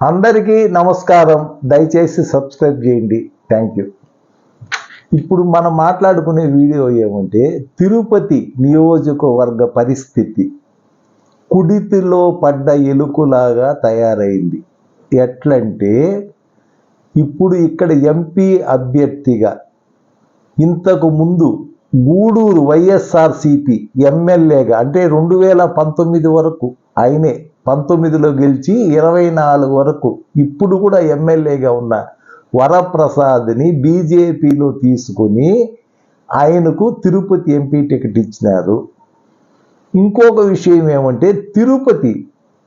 అందరికీ నమస్కారం. దయచేసి సబ్స్క్రైబ్ చేయండి. థ్యాంక్ యూ ఇప్పుడు మనం మాట్లాడుకునే వీడియో ఏమంటే తిరుపతి నియోజకవర్గ పరిస్థితి. కుడితిలో పడ్డ ఎలుకలాగా తయారైంది. ఎట్లంటే ఇప్పుడు ఇక్కడ ఎంపీ అభ్యర్థిగా ఇంతకు ముందు గూడూరు వైఎస్ఆర్సిపి ఎమ్మెల్యేగా అంటే రెండు వేల పంతొమ్మిది వరకు ఆయనే పంతొమ్మిదిలో గెలిచి ఇరవై నాలుగు వరకు ఇప్పుడు కూడా ఎమ్మెల్యేగా ఉన్న వరప్రసాద్ని బీజేపీలో తీసుకొని ఆయనకు తిరుపతి ఎంపీ టికెట్ ఇచ్చినారు. ఇంకొక విషయం ఏమంటే తిరుపతి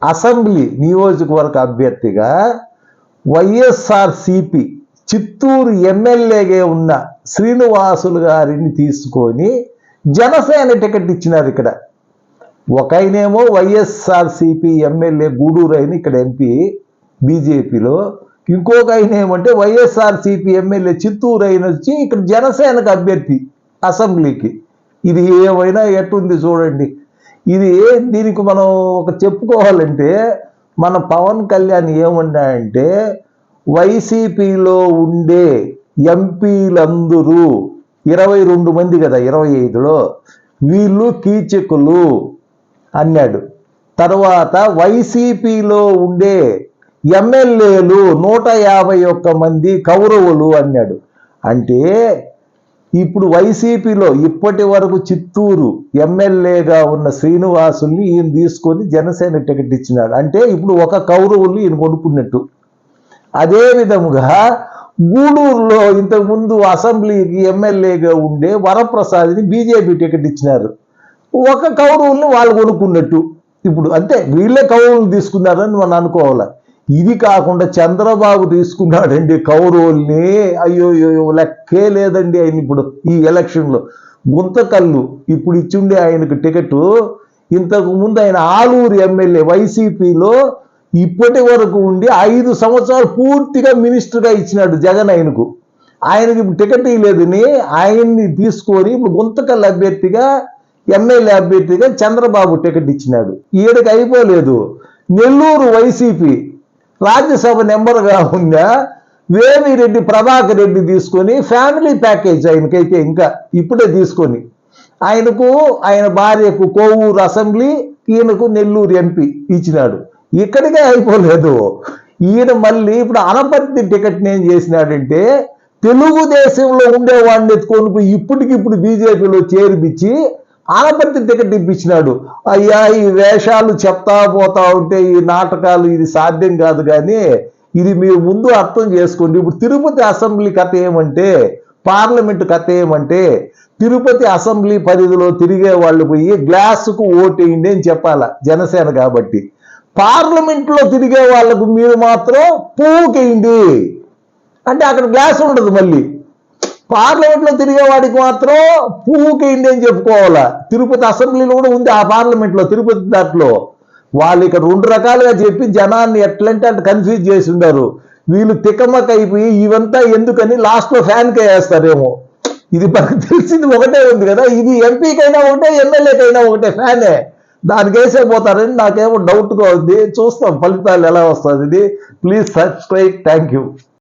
అసెంబ్లీ నియోజకవర్గ అభ్యర్థిగా వైఎస్ఆర్సిపి చిత్తూరు ఎమ్మెల్యేగా ఉన్న శ్రీనివాసులు గారిని తీసుకొని జనసేన టికెట్ ఇచ్చినారు ఇక్కడ. ఒక ఆయనేమో వైఎస్ఆర్సిపి ఎమ్మెల్యే గూడూరు అయిన ఇక్కడ ఎంపీ బీజేపీలో ఇంకొక ఆయన ఏమంటే వైఎస్ఆర్సిపి ఎమ్మెల్యే చిత్తూరు అయిన వచ్చి ఇక్కడ జనసేనకు అభ్యర్థి అసెంబ్లీకి. ఇది ఏమైనా ఎట్టుంది చూడండి. ఇది దీనికి మనం ఒక చెప్పుకోవాలంటే మన పవన్ కళ్యాణ్ ఏమన్నాయంటే వైసీపీలో ఉండే ఎంపీలందరూ ఇరవై రెండు మంది కదా ఇరవై ఐదులో వీళ్ళు కీచకులు. అన్నాడు. తర్వాత వైసీపీలో ఉండే ఎమ్మెల్యేలు నూట యాభై ఒక్క మంది కౌరవులు అన్నాడు. అంటే ఇప్పుడు వైసీపీలో ఇప్పటి వరకు చిత్తూరు ఎమ్మెల్యేగా ఉన్న శ్రీనివాసుల్ని ఈయన తీసుకొని జనసేన టికెట్ ఇచ్చినాడు. అంటే ఇప్పుడు ఒక కౌరవుల్ని ఈయన కొనుక్కున్నట్టు. అదే విధముగా గూడూరులో ఇంతకుముందు అసెంబ్లీకి ఎమ్మెల్యేగా ఉండే వరప్రసాద్ని బీజేపీ టికెట్ ఇచ్చినారు. ఒక కౌరవుల్ని వాళ్ళు కొనుక్కున్నట్టు. ఇప్పుడు అంతే వీళ్ళే కౌరవులు తీసుకున్నారని మనం అనుకోవాలి? ఇది కాకుండా చంద్రబాబు తీసుకున్నాడండి కౌరవుల్ని. అయ్యో అయ్యో లెక్కే లేదండి ఆయన ఇప్పుడు ఈ ఎలక్షన్లో. గుంతకల్లు ఇప్పుడు ఇచ్చిండే ఆయనకు టికెట్. ఇంతకు ముందు ఆయన ఆలూరు ఎమ్మెల్యే వైసీపీలో ఇప్పటి వరకు ఉండి ఐదు సంవత్సరాలు పూర్తిగా మినిస్టర్గా ఇచ్చినాడు జగన్ ఆయనకు. ఆయనకి ఇప్పుడు టికెట్ ఇవ్వలేదని ఆయన్ని తీసుకొని ఇప్పుడు గుంతకల్ అభ్యర్థిగా ఎమ్మెల్యే అభ్యర్థిగా చంద్రబాబు టికెట్ ఇచ్చినాడు. ఈయనకి అయిపోలేదు. నెల్లూరు వైసీపీ రాజ్యసభ నెంబర్గా ఉన్న వేమిరెడ్డి ప్రభాకర్ రెడ్డి తీసుకొని ఫ్యామిలీ ప్యాకేజ్ ఆయనకైతే ఇంకా ఇప్పుడే తీసుకొని ఆయనకు ఆయన భార్యకు కోవూరు అసెంబ్లీ ఈయనకు నెల్లూరు ఎంపీ ఇచ్చినాడు. ఇక్కడికే అయిపోలేదు. ఈయన మళ్ళీ ఇప్పుడు అనపర్తి టికెట్ నేను చేసినాడంటే తెలుగుదేశంలో ఉండేవాడిని ఎత్తుకొని పోయి ఇప్పటికిప్పుడు బీజేపీలో చేర్పించి ఆనపర్తి టికెట్ ఇప్పించినాడు అయ్యా ఈ వేషాలు చెప్తా పోతా ఉంటే ఈ నాటకాలు ఇది సాధ్యం కాదు కానీ ఇది మీరు ముందు అర్థం చేసుకోండి. ఇప్పుడు తిరుపతి అసెంబ్లీ కథ ఏమంటే పార్లమెంట్ కథ ఏమంటే తిరుపతి అసెంబ్లీ పరిధిలో తిరిగే వాళ్ళు పోయి గ్లాసుకు ఓటేయండి అని చెప్పాల జనసేన కాబట్టి. పార్లమెంట్లో తిరిగే వాళ్ళకు మీరు మాత్రం పువ్వుకేయండి. అంటే అక్కడ గ్లాస్ ఉండదు మళ్ళీ. పార్లమెంట్లో తిరిగే వాడికి మాత్రం పువ్వుకేయండి అని చెప్పుకోవాలా. తిరుపతి అసెంబ్లీలో కూడా ఉంది ఆ పార్లమెంట్లో తిరుపతి దాంట్లో. వాళ్ళు ఇక్కడ రెండు రకాలుగా చెప్పి జనాన్ని ఎట్లంటే అంటే కన్ఫ్యూజ్ చేసి ఉండారు. వీళ్ళు తికమక అయిపోయి ఇవంతా ఎందుకని లాస్ట్లో ఫ్యాన్కే వేస్తారేమో. ఇది మనకు తెలిసింది ఒకటే ఉంది కదా. ఇది ఎంపీకైనా ఒకటే ఎమ్మెల్యేకైనా ఒకటే ఫ్యానే దానికి వేసే పోతారని నాకేమో డౌట్గా ఉంది. చూస్తాం ఫలితాలు ఎలా వస్తుంది ఇది ప్లీజ్ సబ్స్క్రైబ్ థ్యాంక్ యూ